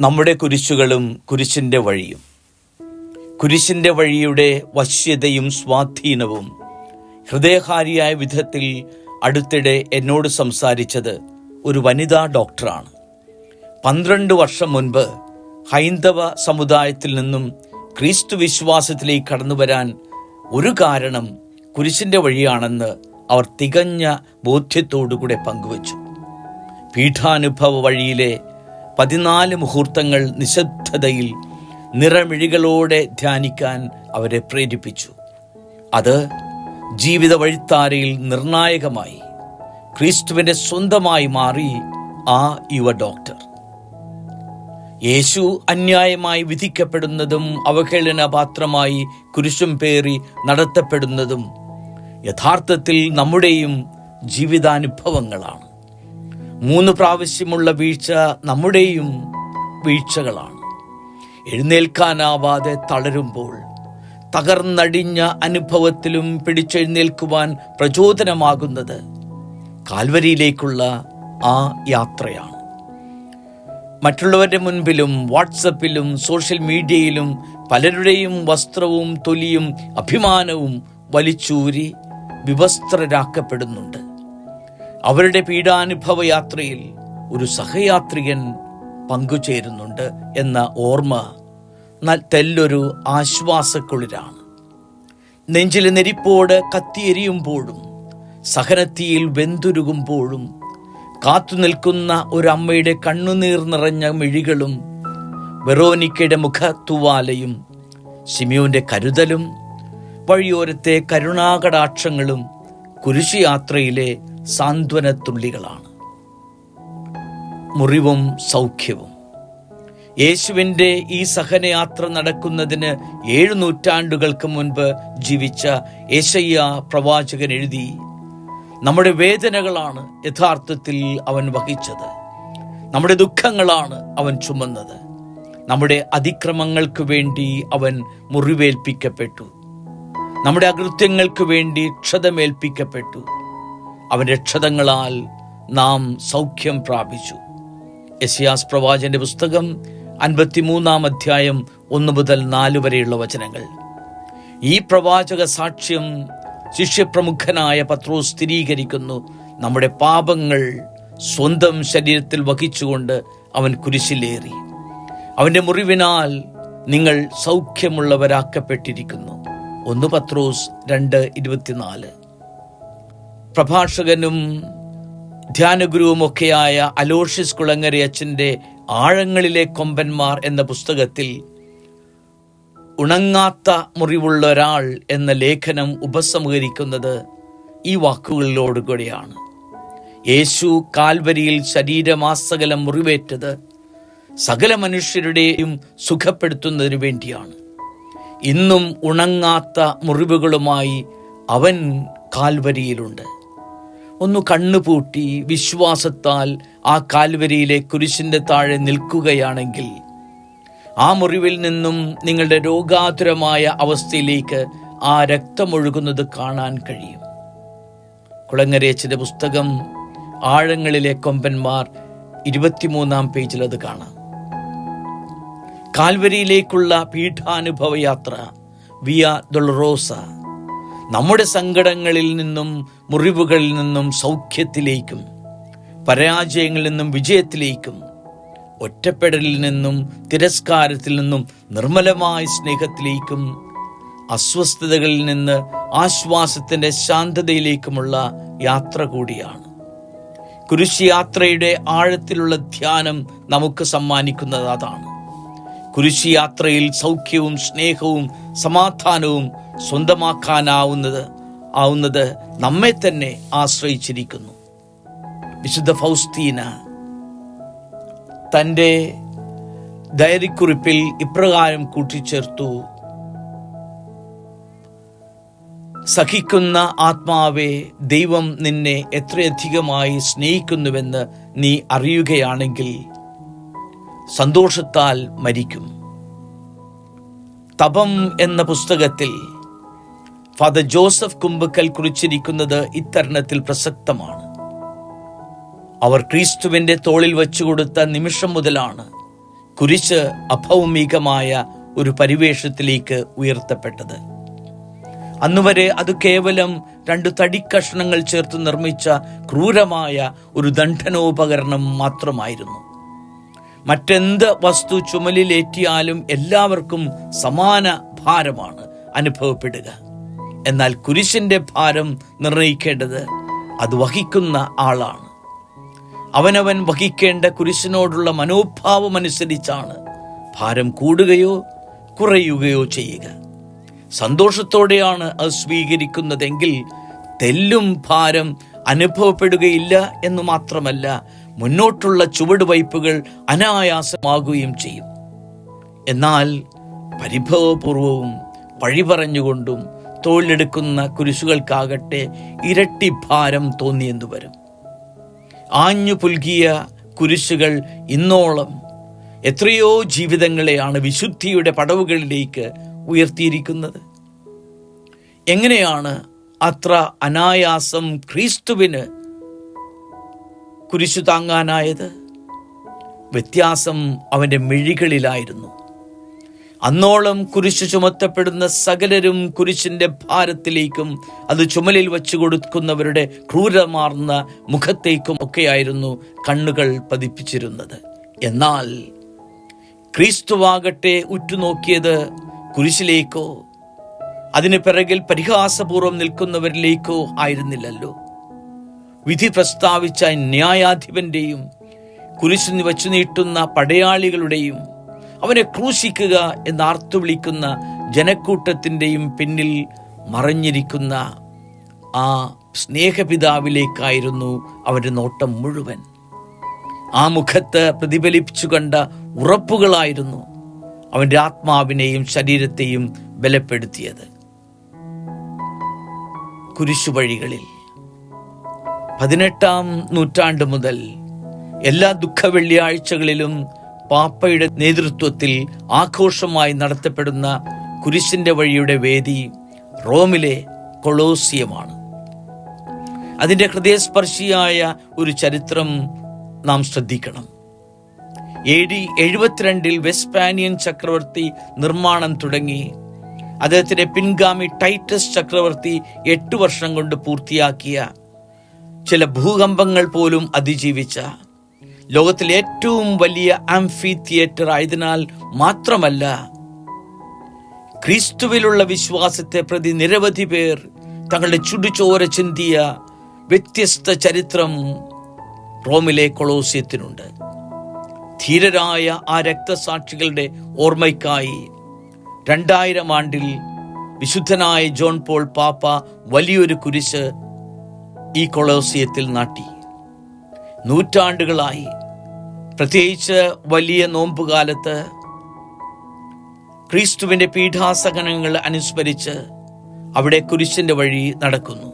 നമ്മുടെ കുരിശുകളും കുരിശിന്റെ വഴിയും. കുരിശിന്റെ വഴിയുടെ വശ്യതയും സ്വാധീനവും ഹൃദയഹാരിയായ വിധത്തിൽ അടുത്തിടെ എന്നോട് സംസാരിച്ചത് ഒരു വനിതാ ഡോക്ടറാണ്. പന്ത്രണ്ട് വർഷം മുൻപ് ഹൈന്ദവ സമുദായത്തിൽ നിന്നും ക്രിസ്തു വിശ്വാസത്തിലേക്ക് കടന്നു വരാൻ ഒരു കാരണം കുരിശിന്റെ വഴിയാണെന്ന് അവർ തികഞ്ഞ ബോധ്യത്തോടുകൂടെ പങ്കുവച്ചു. പീഠാനുഭവ വഴിയിലെ പതിനാല് മുഹൂർത്തങ്ങൾ നിശബ്ദതയിൽ നിറമിഴികളോടെ ധ്യാനിക്കാൻ അവരെ പ്രേരിപ്പിച്ചു. അത് ജീവിത വഴിത്താരയിൽ നിർണായകമായി ക്രിസ്തുവിന്റെ സ്വന്തമായി മാറി ആ യുവ ഡോക്ടർ. യേശു അന്യായമായി വിധിക്കപ്പെടുന്നതും അവഹേളനപാത്രമായി കുരിശും പേറി നടത്തപ്പെടുന്നതും യഥാർത്ഥത്തിൽ നമ്മുടെയും ജീവിതാനുഭവങ്ങളമാണ് മൂന്ന് പ്രാവശ്യമുള്ള വീഴ്ച നമ്മുടെയും വീഴ്ചകളാണ്. എഴുന്നേൽക്കാനാവാതെ തളരുമ്പോൾ തകർന്നടിഞ്ഞ അനുഭവത്തിലും പിടിച്ചെഴുന്നേൽക്കുവാൻ പ്രചോദനമാകുന്നത് കാൽവരിയിലേക്കുള്ള ആ യാത്രയാണ്. മറ്റുള്ളവരുടെ മുൻപിലും വാട്സപ്പിലും സോഷ്യൽ മീഡിയയിലും പലരുടെയും വസ്ത്രവും തൊലിയും അഭിമാനവും വലിച്ചൂരി വിവസ്ത്രരാക്കപ്പെടുന്നുണ്ട്. അവരുടെ പീഡാനുഭവ യാത്രയിൽ ഒരു സഹയാത്രികൻ പങ്കുചേരുന്നുണ്ട് എന്ന ഓർമ്മ തെല്ലൊരു ആശ്വാസക്കുളിരാണ് നെഞ്ചിലെ നെരിപ്പോട് കത്തിയെരിയുമ്പോഴും സഹനത്തിയിൽ വെന്തുരുകുമ്പോഴും കാത്തു നിൽക്കുന്ന ഒരമ്മയുടെ കണ്ണുനീർ നിറഞ്ഞ മിഴികളും വെറോനിക്കയുടെ മുഖത്തുവാലയും സിമിയോന്റെ കരുതലും വഴിയോരത്തെ കരുണാകടാക്ഷങ്ങളും കുരിശുയാത്രയിലെ സാന്ത്വനത്തുള്ളികളാണ്. മുറിവും സൗഖ്യവും. യേശുവിന്റെ ഈ സഹനയാത്ര നടക്കുന്നതിന് ഏഴു നൂറ്റാണ്ടുകൾക്ക് മുൻപ് ജീവിച്ച യേശയ്യ പ്രവാചകൻ എഴുതി നമ്മുടെ വേദനകളാണ് യഥാർത്ഥത്തിൽ അവൻ വഹിച്ചത്. നമ്മുടെ ദുഃഖങ്ങളാണ് അവൻ ചുമന്നത്. നമ്മുടെ അതിക്രമങ്ങൾക്ക് വേണ്ടി അവൻ മുറിവേൽപ്പിക്കപ്പെട്ടു. നമ്മുടെ അകൃത്യങ്ങൾക്ക് വേണ്ടി ക്ഷതമേൽപ്പിക്കപ്പെട്ടു. അവന്റെ ക്ഷതങ്ങളാൽ നാം സൗഖ്യം പ്രാപിച്ചു. യസിയാസ് പ്രവാചന്റെ പുസ്തകം അൻപത്തിമൂന്നാം അധ്യായം ഒന്ന് മുതൽ നാല് വരെയുള്ള വചനങ്ങൾ. ഈ പ്രവാചക സാക്ഷ്യം ശിഷ്യപ്രമുഖനായ പത്രോസ് സ്ഥിരീകരിക്കുന്നു. നമ്മുടെ പാപങ്ങൾ സ്വന്തം ശരീരത്തിൽ വഹിച്ചുകൊണ്ട് അവൻ കുരിശിലേറി. അവന്റെ മുറിവിനാൽ നിങ്ങൾ സൗഖ്യമുള്ളവരാക്കപ്പെട്ടിരിക്കുന്നു. ഒന്ന് പത്രോസ് രണ്ട് ഇരുപത്തിനാല്. പ്രഭാഷകനും ധ്യാനഗുരുവുമൊക്കെയായ അലോഷ്യസ് കുളങ്ങരി അച്ഛന്റെ ആഴങ്ങളിലെ കൊമ്പന്മാർ എന്ന പുസ്തകത്തിൽ ഉണങ്ങാത്ത മുറിവുള്ള ഒരാൾ എന്ന ലേഖനം ഉപസംഹരിക്കുന്നത് ഈ വാക്കുകളിലോടുകൂടിയാണ് യേശു കാൽവരിയിൽ ശരീരമാസകലം മുറിവേറ്റത് സകല മനുഷ്യരുടെയും സുഖപ്പെടുത്തുന്നതിനു വേണ്ടിയാണ്. ഇന്നും ഉണങ്ങാത്ത മുറിവുകളുമായി അവൻ കാൽവരിയിലുണ്ട്. ഒന്ന് കണ്ണുപൂട്ടി വിശ്വാസത്താൽ ആ കാൽവരിയിലെ കുരിശിന്റെ താഴെ നിൽക്കുകയാണെങ്കിൽ ആ മുറിവിൽ നിന്നും നിങ്ങളുടെ രോഗാതുരമായ അവസ്ഥയിലേക്ക് ആ രക്തമൊഴുകുന്നത് കാണാൻ കഴിയും. കുളങ്ങരേച്ചിന്റെ പുസ്തകം ആഴങ്ങളിലെ കൊമ്പന്മാർ ഇരുപത്തിമൂന്നാം പേജിൽ അത് കാണാം. കാൽവരിയിലേക്കുള്ള പീഠാനുഭവ യാത്ര വിയ ദൊളറോസ. നമ്മുടെ സങ്കടങ്ങളിൽ നിന്നും മുറിവുകളിൽ നിന്നും സൗഖ്യത്തിലേക്കും പരാജയങ്ങളിൽ നിന്നും വിജയത്തിലേക്കും ഒറ്റപ്പെടലിൽ നിന്നും തിരസ്കാരത്തിൽ നിന്നും നിർമ്മലമായ സ്നേഹത്തിലേക്കും അസ്വസ്ഥതകളിൽ നിന്ന് ആശ്വാസത്തിന്റെ ശാന്തതയിലേക്കുമുള്ള യാത്ര കൂടിയാണ്. കുരിശ് യാത്രയുടെ ആഴത്തിലുള്ള ധ്യാനം നമുക്ക് സമ്മാനിക്കുന്നത് അതാണ്. കുരിശ് യാത്രയിൽ സൗഖ്യവും സ്നേഹവും സമാധാനവും സ്വന്തമാക്കാനാവുന്നത് ആവുന്നത് നമ്മെ തന്നെ ആശ്രയിച്ചിരിക്കുന്നു. വിശുദ്ധ ഫൗസ്തീന തന്റെ ഡയറിക്കുറിപ്പിൽ ഇപ്രകാരം കൂട്ടിച്ചേർത്തു. സഹിക്കുന്ന ആത്മാവെ ദൈവം നിന്നെ എത്രയധികമായി സ്നേഹിക്കുന്നുവെന്ന് നീ അറിയുകയാണെങ്കിൽ സന്തോഷത്താൽ മരിക്കും. തപം എന്ന പുസ്തകത്തിൽ ഫാദർ ജോസഫ് കുമ്പക്കൽ കുറിച്ചിരിക്കുന്നത് ഇത്തരണത്തിൽ പ്രസക്തമാണ്. അവർ ക്രിസ്തുവിന്റെ തോളിൽ വെച്ചുകൊടുത്ത നിമിഷം മുതലാണ് കുരിശ് അഭൗമികമായ ഒരു പരിവേഷത്തിലേക്ക് ഉയർത്തപ്പെട്ടത്. അന്നുവരെ അത് കേവലം രണ്ട് തടിക്കഷ്ണങ്ങൾ ചേർത്ത് നിർമ്മിച്ച ക്രൂരമായ ഒരു ദണ്ഡനോപകരണം മാത്രമായിരുന്നു. മറ്റെന്ത് വസ്തു ചുമലിലേറ്റിയാലും എല്ലാവർക്കും സമാന ഭാരമാണ് അനുഭവപ്പെടുക. എന്നാൽ കുരിശിന്റെ ഭാരം നിർണയിക്കേണ്ടത് അത് വഹിക്കുന്ന ആളാണ്. അവനവൻ വഹിക്കേണ്ട കുരിശിനോടുള്ള മനോഭാവം അനുസരിച്ചാണ് ഭാരം കൂടുകയോ കുറയുകയോ ചെയ്യുക. സന്തോഷത്തോടെയാണ് അത് സ്വീകരിക്കുന്നതെങ്കിൽ തെല്ലും ഭാരം അനുഭവപ്പെടുകയില്ല എന്ന് മാത്രമല്ല മുന്നോട്ടുള്ള ചുവടുവയ്പ്പുകൾ അനായാസമാകുകയും ചെയ്യും. എന്നാൽ പരിഭവപൂർവവും പഴി പറഞ്ഞുകൊണ്ടും തൊഴിലെടുക്കുന്ന കുരിശുകൾക്കാകട്ടെ ഇരട്ടി ഭാരം തോന്നിയെന്നു വരും. ആഞ്ഞു പുൽകിയ കുരിശുകൾ ഇന്നോളം എത്രയോ ജീവിതങ്ങളെയാണ് വിശുദ്ധിയുടെ പടവുകളിലേക്ക് ഉയർത്തിയിരിക്കുന്നത്. എങ്ങനെയാണ് അത്ര അനായാസം ക്രിസ്തുവിന് കുരിശു താങ്ങാനായത്? വ്യത്യാസം അവന്റെ മിഴികളിലായിരുന്നു. അന്നോളം കുരിശ് ചുമത്തപ്പെടുന്ന സകലരും കുരിശിന്റെ ഭാരത്തിലേക്കും അത് ചുമലിൽ വച്ചു കൊടുക്കുന്നവരുടെ ക്രൂരമാർന്ന മുഖത്തേക്കും ഒക്കെയായിരുന്നു കണ്ണുകൾ പതിപ്പിച്ചിരുന്നത്. എന്നാൽ ക്രിസ്തുവാകട്ടെ ഉറ്റുനോക്കിയത് കുരിശിലേക്കോ? അതിന് പിറകിൽ പരിഹാസപൂർവം നിൽക്കുന്നവരിലേക്കോ ആയിരുന്നില്ലല്ലോ. വിധി പ്രസ്താവിച്ച ന്യായാധിപന്റെയും കുരിശിന് വച്ചു നീട്ടുന്ന പടയാളികളുടെയും അവനെ ക്രൂശിക്കുക എന്ന് ആർത്തു വിളിക്കുന്ന ജനക്കൂട്ടത്തിന്റെയും പിന്നിൽ മറഞ്ഞിരിക്കുന്ന ആ സ്നേഹപിതാവിലേക്കായിരുന്നു അവന്റെ നോട്ടം മുഴുവൻ. ആ മുഖത്ത് പ്രതിഫലിപ്പിച്ചു കണ്ട ഉറപ്പുകളായിരുന്നു അവന്റെ ആത്മാവിനെയും ശരീരത്തെയും ബലപ്പെടുത്തിയത്. കുരിശുവഴികളിൽ പതിനെട്ടാം നൂറ്റാണ്ട് മുതൽ എല്ലാ ദുഃഖ വെള്ളിയാഴ്ചകളിലും പാപ്പയുടെ നേതൃത്വത്തിൽ ആഘോഷമായി നടത്തപ്പെടുന്ന കുരിശിന്റെ വഴിയുടെ വേദി റോമിലെ കൊളോസിയമാണ്. അതിന്റെ ഹൃദയസ്പർശിയായ ഒരു ചരിത്രം നാം ശ്രദ്ധിക്കണം. എ ഡി എഴുപത്തിരണ്ടിൽ വെസ്പാനിയൻ ചക്രവർത്തി നിർമ്മാണം തുടങ്ങി. അദ്ദേഹത്തിന്റെ പിൻഗാമി ടൈറ്റസ് ചക്രവർത്തി എട്ട് വർഷം കൊണ്ട് പൂർത്തിയാക്കിയ ചില ഭൂകമ്പങ്ങൾ പോലും അതിജീവിച്ച ലോകത്തിലെ ഏറ്റവും വലിയ ആംഫി തിയേറ്റർ ആയതിനാൽ മാത്രമല്ല ക്രിസ്തുവിലുള്ള വിശ്വാസത്തെ പ്രതി നിരവധി പേർ തങ്ങളുടെ ചുടുചോര ചിന്തിയ വ്യത്യസ്ത ചരിത്രം റോമിലെ കൊളോസ്യത്തിനുണ്ട്. ധീരരായ ആ രക്തസാക്ഷികളുടെ ഓർമ്മയ്ക്കായി രണ്ടായിരം ആണ്ടിൽ വിശുദ്ധനായ ജോൺ പോൾ പാപ്പ വലിയൊരു കുരിശ് ഈ കൊളോസിയത്തിൽ നാട്ടി. നൂറ്റാണ്ടുകളായി. പ്രത്യേകിച്ച് വലിയ നോമ്പുകാലത്ത് ക്രിസ്തുവിന്റെ പീഠാസകനങ്ങൾ അനുസ്മരിച്ച് അവിടെ കുരിശിന്റെ വഴി നടക്കുന്നു.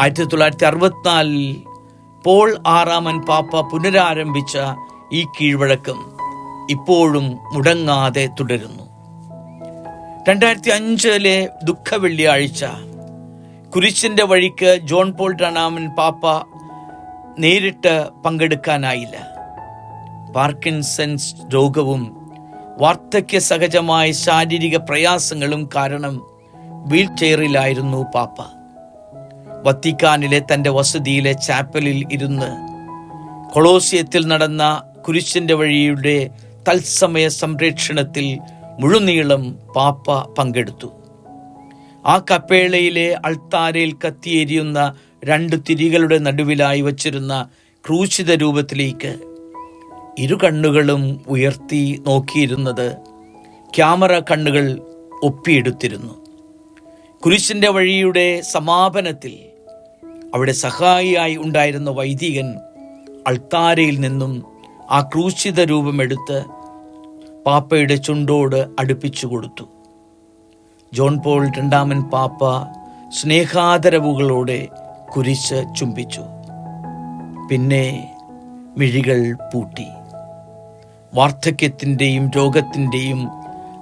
ആയിരത്തി തൊള്ളായിരത്തി അറുപത്തിനാലിൽ പോൾ ആറാമൻ പാപ്പ പുനരാരംഭിച്ച ഈ കീഴ്വഴക്കം ഇപ്പോഴും മുടങ്ങാതെ തുടരുന്നു. രണ്ടായിരത്തി അഞ്ചിലെ ദുഃഖ വെള്ളിയാഴ്ച കുരിശിന്റെ വഴിക്ക് ജോൺ പോൾ രണ്ടാമൻ പാപ്പ നേരിട്ട് പങ്കെടുക്കാനായില്ല. പാർക്കിൻസൺസ് രോഗവും വാർദ്ധക്യ സഹജമായ ശാരീരിക പ്രയാസങ്ങളും കാരണം വീൽ ചെയറിലായിരുന്നു പാപ്പ. വത്തിക്കാനിലെ തന്റെ വസതിയിലെ ചാപ്പലിൽ ഇരുന്ന് കൊളോസിയത്തിൽ നടന്ന കുരിശിന്റെ വഴിയുടെ തത്സമയ സംരക്ഷണത്തിൽ മുഴുനീളം പാപ്പ പങ്കെടുത്തു. ആ കപ്പേളയിലെ അൾത്താരയിൽ കത്തിയെരിയുന്ന രണ്ട് തിരികളുടെ നടുവിലായി വച്ചിരുന്ന ക്രൂശിത രൂപത്തിലേക്ക് ഇരു കണ്ണുകളും ഉയർത്തി നോക്കിയിരുന്നത് ക്യാമറ കണ്ണുകൾ ഒപ്പിയെടുത്തിരുന്നു. കുരിശിന്റെ വഴിയുടെ സമാപനത്തിൽ അവിടെ സഹായിയായി ഉണ്ടായിരുന്ന വൈദികൻ അൾത്താരയിൽ നിന്നും ആ ക്രൂശിത രൂപമെടുത്ത് പാപ്പയുടെ ചുണ്ടോട് അടുപ്പിച്ചു കൊടുത്തു. ജോൺ പോൾ രണ്ടാമൻ പാപ്പ സ്നേഹാദരവുകളോടെ കുരിശ് ചുംബിച്ചു. പിന്നെ മിഴികൾ പൂട്ടി. വാർദ്ധക്യത്തിന്റെയും രോഗത്തിന്റെയും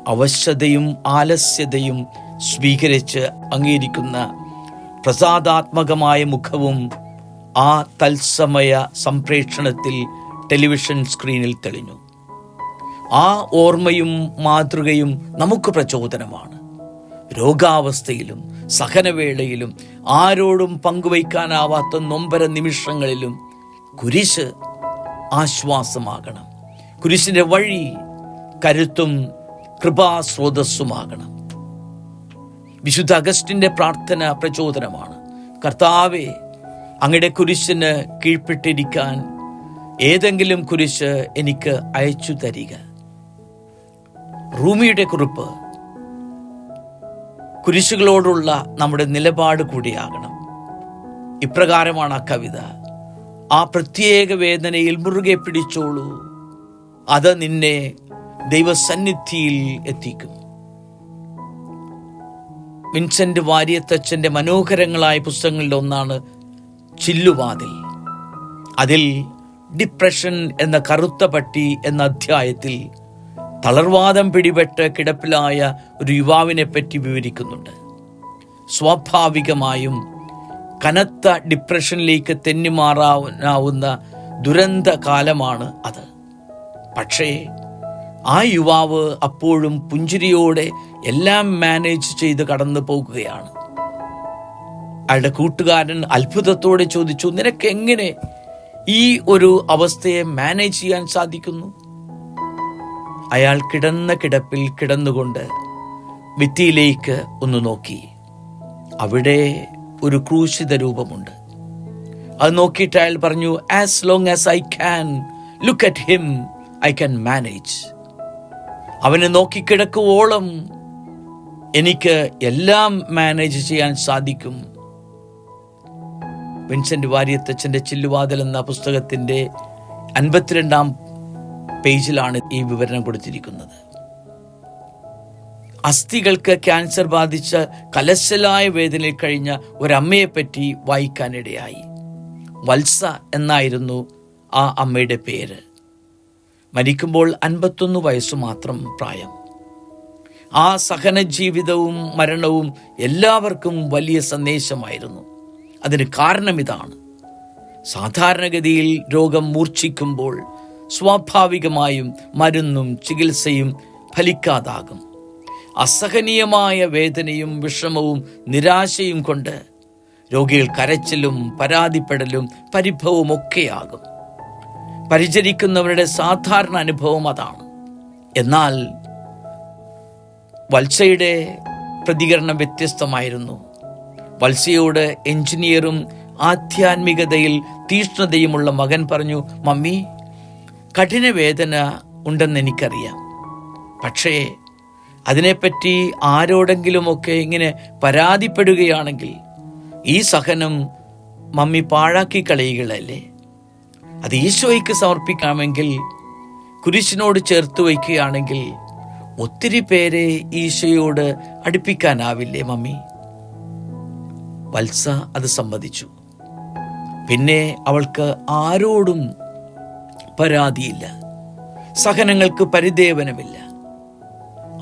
അവശതയും ആലസ്യതയും സ്വീകരിച്ച് അംഗീകരിക്കുന്ന പ്രസാദാത്മകമായ മുഖവും ആ തത്സമയ സംപ്രേഷണത്തിൽ ടെലിവിഷൻ സ്ക്രീനിൽ തെളിഞ്ഞു. ആ ഓർമ്മയും മാതൃകയും നമുക്ക് പ്രചോദനമാണ്. രോഗാവസ്ഥയിലും സഹനവേളയിലും ആരോടും പങ്കുവയ്ക്കാനാവാത്ത നൊമ്പര നിമിഷങ്ങളിലും കുരിശ് ആശ്വാസമാകണം. കുരിശിന്റെ വഴി കരുത്തും കൃപാസ്രോതസ്സുമാകണം. വിശുദ്ധ അഗസ്റ്റിന്റെ പ്രാർത്ഥന പ്രചോദനമാണ്. കർത്താവെ അങ്ങയുടെ കുരിശിന് കീഴ്പ്പെട്ടിരിക്കാൻ ഏതെങ്കിലും കുരിശ് എനിക്ക് അയച്ചു തരിക. റൂമിയുടെ കുറിപ്പ് കുരിശുകളോടുള്ള നമ്മുടെ നിലപാട് കൂടിയാകണം. ഇപ്രകാരമാണ് ആ കവിത. ആ പ്രത്യേക വേദനയിൽ മുറുകെ പിടിച്ചോളൂ. അത് നിന്നെ ദൈവസന്നിധിയിൽ എത്തിക്കും. വിൻസെന്റ് വാര്യത്തച്ഛന്റെ മനോഹരങ്ങളായ പുസ്തകങ്ങളിൽ ഒന്നാണ് ചില്ലുവാതിൽ. അതിൽ ഡിപ്രഷൻ എന്ന കറുത്ത പട്ടി എന്ന അധ്യായത്തിൽ തളർവാദം പിടിപെട്ട് കിടപ്പിലായ ഒരു യുവാവിനെ പറ്റി വിവരിക്കുന്നുണ്ട്. സ്വാഭാവികമായും കനത്ത ഡിപ്രഷനിലേക്ക് തെന്നിമാറാവുന്ന ദുരന്ത കാലമാണ് അത്. പക്ഷേ ആ യുവാവ് അപ്പോഴും പുഞ്ചിരിയോടെ എല്ലാം മാനേജ് ചെയ്ത് കടന്നു പോകുകയാണ്. അയാളുടെ കൂട്ടുകാരൻ അത്ഭുതത്തോടെ ചോദിച്ചു നിനക്ക് എങ്ങനെ ഈ ഒരു അവസ്ഥയെ മാനേജ് ചെയ്യാൻ സാധിക്കുന്നു? അയാൾ കിടന്ന കിടപ്പിൽ കിടന്നുകൊണ്ട് ഭിത്തിയിലേക്ക് ഒന്ന് നോക്കി. അവിടെ ഒരു ക്രൂശിത രൂപമുണ്ട്. അത് നോക്കിയിട്ട് അയാൾ പറഞ്ഞു as long as I can look at him I can manage അവനെ നോക്കിക്കിടക്കുവോളം എനിക്ക് എല്ലാം മാനേജ് ചെയ്യാൻ സാധിക്കും. വിൻസെന്റ് വാര്യത്തച്ഛന്റെ ചില്ലുവാതിൽ എന്ന പുസ്തകത്തിന്റെ അൻപത്തിരണ്ടാം പേജിലാണ് ഈ വിവരണം കൊടുത്തിരിക്കുന്നത്. അസ്ഥികൾക്ക് ക്യാൻസർ ബാധിച്ച കലശലായ വേദനയിൽ കഴിഞ്ഞ ഒരമ്മയെപ്പറ്റി വായിക്കാനിടയായി. വത്സ എന്നായിരുന്നു ആ അമ്മയുടെ പേര്. മരിക്കുമ്പോൾ അൻപത്തൊന്ന് വയസ്സ് മാത്രം പ്രായം. ആ സഹന ജീവിതവും മരണവും എല്ലാവർക്കും വലിയ സന്ദേശമായിരുന്നു. അതിന് കാരണം ഇതാണ് സാധാരണഗതിയിൽ രോഗം മൂർച്ഛിക്കുമ്പോൾ സ്വാഭാവികമായും മരുന്നും ചികിത്സയും ഫലിക്കാതാകും. അസഹനീയമായ വേദനയും വിഷമവും നിരാശയും കൊണ്ട് രോഗികൾ കരച്ചിലും പരാതിപ്പെടലും പരിഭവവും ഒക്കെയാകും. പരിചരിക്കുന്നവരുടെ സാധാരണ അനുഭവം അതാണ്. എന്നാൽ വത്സയുടെ പ്രതികരണം വ്യത്യസ്തമായിരുന്നു. വത്സയോട് എഞ്ചിനീയറും ആധ്യാത്മികതയിൽ തീഷ്ണതയുമുള്ള മകൻ പറഞ്ഞു മമ്മി കഠിന വേദന ഉണ്ടെന്ന് എനിക്കറിയാം. പക്ഷേ അതിനെപ്പറ്റി ആരോടെങ്കിലുമൊക്കെ ഇങ്ങനെ പരാതിപ്പെടുകയാണെങ്കിൽ ഈ സഹനം മമ്മി പാഴാക്കി കളയുകളല്ലേ അത് ഈശോയ്ക്ക് സമർപ്പിക്കാമെങ്കിൽ കുരിശിനോട് ചേർത്ത് വയ്ക്കുകയാണെങ്കിൽ ഒത്തിരി പേരെ ഈശോയോട് അടുപ്പിക്കാനാവില്ലേ മമ്മി? വത്സ അത് സമ്മതിച്ചു. പിന്നെ അവൾക്ക് ആരോടും പരാതിയില്ല. സഹനങ്ങൾക്ക് പരിദേവനമില്ല.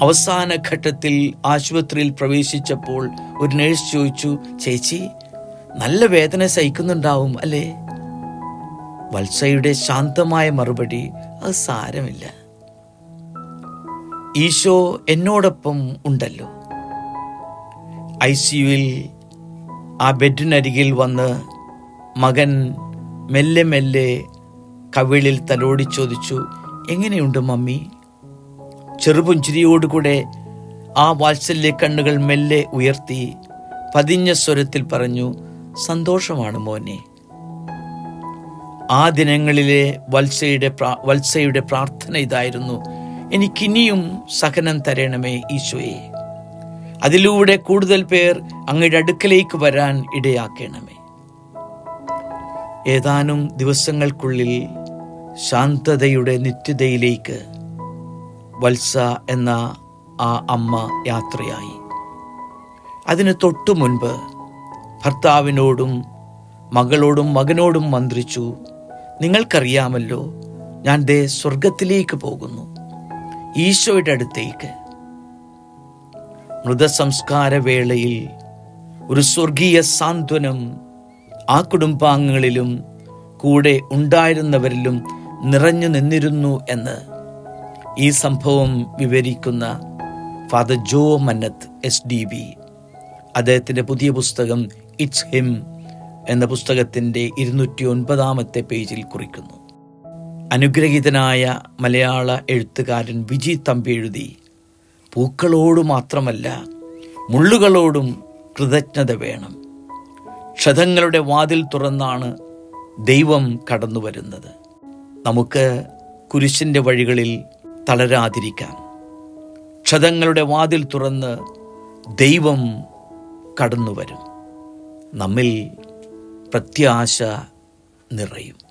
അവസാന ഘട്ടത്തിൽ ആശുപത്രിയിൽ പ്രവേശിച്ചപ്പോൾ ഒരു നേഴ്സ് ചോദിച്ചു ചേച്ചി നല്ല വേദന സഹിക്കുന്നുണ്ടാവും അല്ലേ? വത്സയുടെ ശാന്തമായ മറുപടി അത് സാരമില്ല. ഈശോ എന്നോടൊപ്പം ഉണ്ടല്ലോ. ഐ സിയുവിൽ ആ ബെഡിനരികിൽ വന്ന് മകൻ മെല്ലെ മെല്ലെ കവിളിൽ തലോടി ചോദിച്ചു എങ്ങനെയുണ്ട് മമ്മി? ചെറുപുഞ്ചിരിയോടുകൂടെ ആ വാത്സല്യ കണ്ണുകൾ മെല്ലെ ഉയർത്തി പതിഞ്ഞ സ്വരത്തിൽ പറഞ്ഞു സന്തോഷമാണ് മോനെ. ആ ദിനങ്ങളിലെ വത്സയുടെ വത്സയുടെ പ്രാർത്ഥന ഇതായിരുന്നു. എനിക്കിനിയും സഹനം തരണമേ ഈശോയെ. അതിലൂടെ കൂടുതൽ പേർ അങ്ങയുടെ അടുക്കലേക്ക് വരാൻ ഇടയാക്കണമേ. ഏതാനും ദിവസങ്ങൾക്കുള്ളിൽ ശാന്തതയുടെ നിത്യതയിലേക്ക് വത്സ എന്ന ആ അമ്മ യാത്രയായി. അതിന് തൊട്ടു മുൻപ് ഭർത്താവിനോടും മകളോടും മകനോടും മന്ത്രിച്ചു നിങ്ങൾക്കറിയാമല്ലോ ഞാൻ ദേ സ്വർഗത്തിലേക്ക് പോകുന്നു ഈശോയുടെ അടുത്തേക്ക്. മൃതസംസ്കാര വേളയിൽ ഒരു സ്വർഗീയ സാന്ത്വനം ആ കുടുംബാംഗങ്ങളിലും കൂടെ ഉണ്ടായിരുന്നവരിലും നിറഞ്ഞു നിന്നിരുന്നു എന്ന് ഈ സംഭവം വിവരിക്കുന്ന father Jo Mannath S D B അദ്ദേഹത്തിന്റെ പുതിയ പുസ്തകം ഇറ്റ്സ് ഹിം എന്ന പുസ്തകത്തിന്റെ ഇരുന്നൂറ്റി ഒൻപതാമത്തെ പേജിൽ കുറിക്കുന്നു. അനുഗ്രഹീതനായ മലയാള എഴുത്തുകാരൻ വിജി തമ്പി എഴുതി പൂക്കളോട് മാത്രമല്ല മുള്ളുകളോടും കൃതജ്ഞത വേണം. ക്ഷതങ്ങളുടെ വാതിൽ തുറന്നാണ് ദൈവം കടന്നു വരുന്നത് നമുക്ക് കുരിശിന്റെ വഴികളിൽ തളരാതിരിക്കാം. ക്ഷതങ്ങളുടെ വാതിൽ തുറന്ന് ദൈവം കടന്നു വരും നമ്മിൽ പ്രത്യാശ നിറയും.